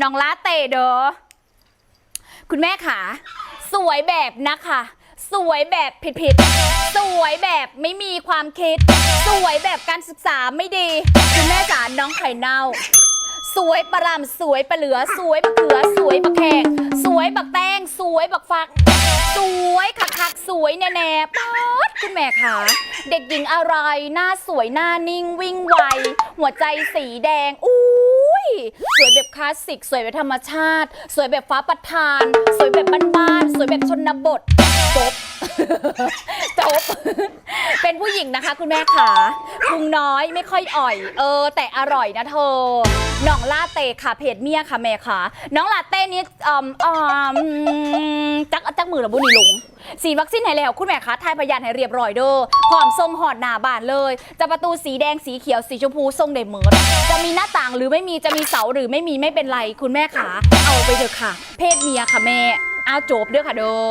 น้องลาเต้เด้อคุณแม่ขาสวยแบบนะคะ สวยแบบผิดๆ สวยแบบไม่มีความคิด สวยแบบการศึกษาไม่ดี คุณแม่จ๋าน้องไข่เน่า สวยประรำสวยประเหลือ สวยบักเขือ สวยบักแขก สวยบักแตงสวยบักฟัก สวยคักคักสวยแน่แน่ป๊าดคุณแม่คะเด็กหญิงอะไร หน้าสวยหน้านิ่งวิ่งไว หัวใจสีแดงอุ้ สวยแบบคลาสสิก สวยแบบธรรมชาติ สวยแบบฟ้าประทาน สวยแบบบ้านๆ สวยแบบชนบท จบ จบ เป็นผู้หญิงนะคะคุณแม่ขาพุงน้อยไม่ค่อยอ่อย เออ แต่อร่อยนะเธอ น้องลาเต้ค่ะเพจเมียค่ะแม่ค่ะ น้องลาเต้นี่อืมอืมจักจักมือหรือบุญนี่หลง สีดวัคซีนให้แล้ว คุณแม่คะทายพยานให้เรียบร้อยเด้อพร้อมทรงหอดหน้าบานเลย จะประตูสีแดงสีเขียวสีชมพูทรงเดเมิร์ดจะมีหน้าต่างหรือไม่มีจะมีเสาหรือไม่มีไม่เป็นไร คุณแม่ขาเอาไปเถอะค่ะ เพศเมียค่ะแม่เอาจบเด้อค่ะเด้อ